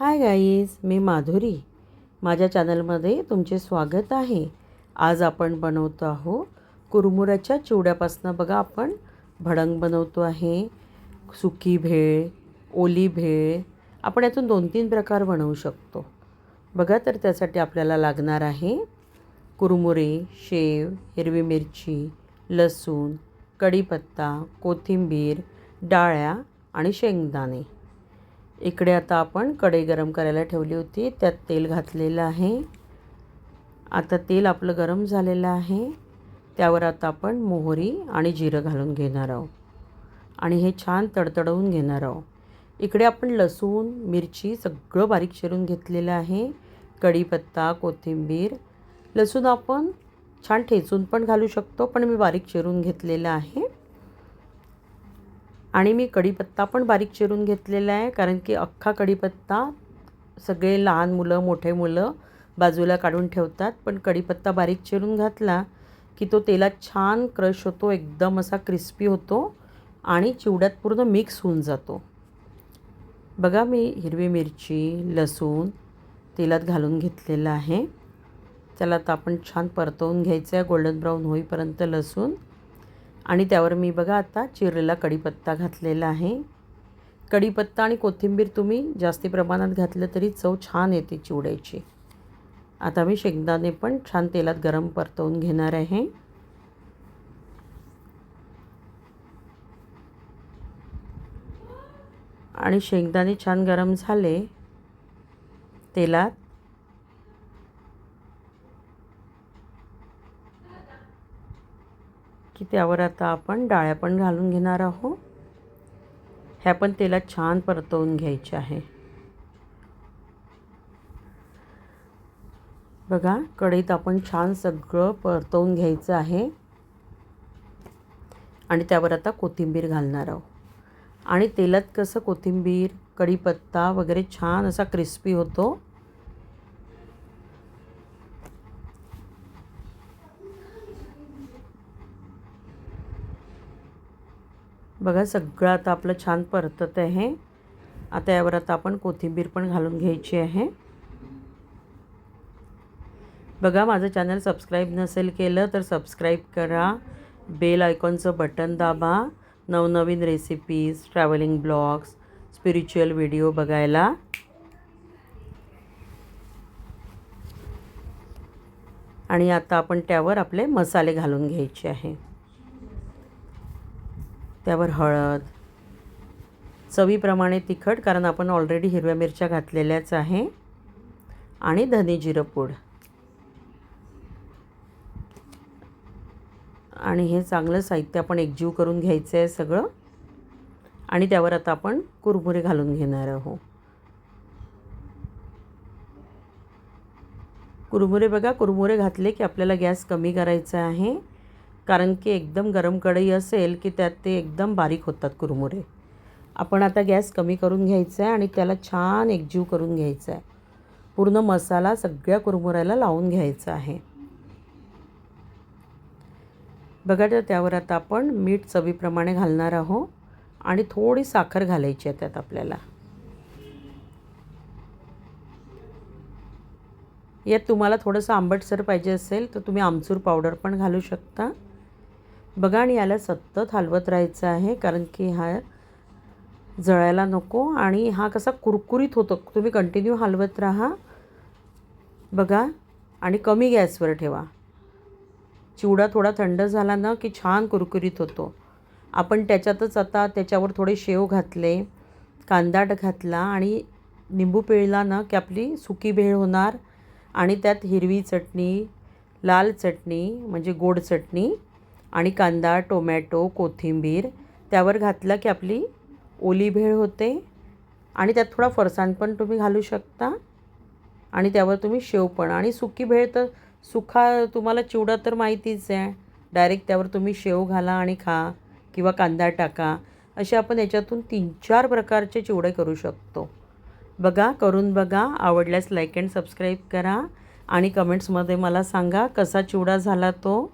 Hi guys मी माधुरी. माझ्या चॅनलमध्ये तुमचे स्वागत आहे. आज आपण बनवतो आहो कुरमुऱ्याच्या चिवड्यापासून बघा आपण. भडंग बनवतो आहे सुकी भेळ ओली भेळ. आपण यातून दोन तीन प्रकार बनवू शकतो. बघा तर त्यासाठी आपल्याला लागणार आहे कुरमुरे शेव हिरवी मिरची लसूण कढीपत्ता कोथिंबीर डाळ्या आणि शेंगदाणे. इकडे आता आपण कढई गरम करायला ठेवली होती. त्यात तेल घातलेलं आहे. आता तेल आपलं गरम झालेलं आहे. त्यावर आता आपण मोहरी आणि जिरं घालून घेणार आहोत. आणि हे छान तडतडवून घेणार आहोत. इकडे आपण लसूण मिरची सगळं बारीक चिरून घेतलेलं आहे. कढीपत्ता कोथिंबीर. लसूण आपण छान ठेचून पण घालू शकतो पण मी बारीक चिरून घेतलेलं आहे. आणि मी कढीपत्ता पण बारीक चिरून घेतलेला आहे कारण की अख्खा कढीपत्ता सगळे लहान मुलं मोठे मुलं बाजूला काढून ठेवतात. पण कढीपत्ता बारीक चिरून घातला की तो तेलात छान क्रश होतो एकदम असा क्रिस्पी होतो आणि चिवड्यात पूर्ण मिक्स होऊन जातो. बघा मी हिरवी मिरची लसूण तेलात घालून घेतलेलं आहे. त्याला आता आपण छान परतवून घ्यायचं आहे गोल्डन ब्राऊन होईपर्यंत लसूण. आणि त्यावर मी बघा आता चिरलेला कढीपत्ता घातलेला आहे. कढीपत्ता आणि कोथिंबीर तुम्ही जास्ती प्रमाणात घातलं तरी चव छान येते चिवड्याची. आता मी शेंगदाणे पण छान तेलात गरम परतवून घेणार आहे. आणि शेंगदाणे छान गरम झाले. तेलात की त्यावर आता आपण डाळ्या पण घालून घेणार आहोत. ह्या पण तेलात छान परतवून घ्यायच्या आहे. बघा कढईत आपण छान सगळं परतवून घ्यायचं आहे. आणि त्यावर आता कोथिंबीर घालणार आहोत. आणि तेलात कसं कोथिंबीर कढीपत्ता वगैरे छान असा क्रिस्पी होतो. बघा सगळं आता आपलं छान परतत आहे. आता यावर आता आपण कोथिंबीर पण घालून घ्यायची आहे. बघा माझं चॅनल सबस्क्राईब नसेल केलं तर सबस्क्राईब करा. बेल आयकॉनचं बटन दाबा. नवनवीन recipes traveling blogs spiritual video बघायला. आणि आता आपण त्यावर आपले मसाले घालून घ्यायचे आहे. त्यावर हळद. चवीप्रमाणे तिखट कारण आपण ऑलरेडी हिरव्या मिरच्या घातलेल्याच आहे. आणि धने जिरं पूड. आणि हे चांगलं साहित्य आपण एकजीव करून घ्यायचं आहे सगळं. आणि त्यावर आता आपण कुरमुरे घालून घेणार आहोत. कुरमुरे बघा कुरमुरे घातले की आपल्याला गॅस कमी करायचा आहे. कारण की एकदम गरम कढई असेल की त्यात ते एकदम बारीक होतात कुरमुरे. आपण आता गॅस कमी करून घ्यायचा आहे आणि त्याला छान एकजीव करून घ्यायचा आहे. पूर्ण मसाला सगळ्या कुरमुऱ्याला लावून घ्यायचा आहे. बघा तर त्यावर आता आपण मीठ चवीप्रमाणे घालणार आहोत आणि थोडी साखर घालायची आहे त्यात आपल्याला. यात तुम्हाला थोडंसं आंबटसर पाहिजे असेल तर तुम्ही आमचूर पावडर पण घालू शकता. बघा आणि याला सतत हलवत राहायचं आहे कारण की हा जळायला नको आणि हा कसा कुरकुरीत होतो. तुम्ही कंटिन्यू हलवत राहा. बघा आणि कमी गॅसवर ठेवा. चिवडा थोडा थंड झाला ना की छान कुरकुरीत होतो. आपण त्याच्यातच आता त्याच्यावर थोडे शेव घातले कांदाट घातला आणि निंबू पिळला ना की आपली सुकी भेळ होणार. आणि त्यात हिरवी चटणी लाल चटणी म्हणजे गोड चटणी आणि कांदा टोमॅटो कोथिंबीर त्यावर घातलं की आपली ओली भेळ होते. आणि त्यात थोडा फरसाण पण तुम्ही घालू शकता. आणि त्यावर तुम्ही शेव पण. आणि सुकी भेळ तर सुखा तुम्हाला चिवडा तर माहितीच आहे. डायरेक्ट त्यावर तुम्ही शेव घाला आणि खा किंवा कांदा टाका. असे आपण याच्यातून तीन चार प्रकारचे चिवडे करू शकतो. बघा करून बघा. आवडल्यास लाईक अँड सबस्क्राईब करा. आणि कमेंट्समध्ये मला सांगा कसा चिवडा झाला तो.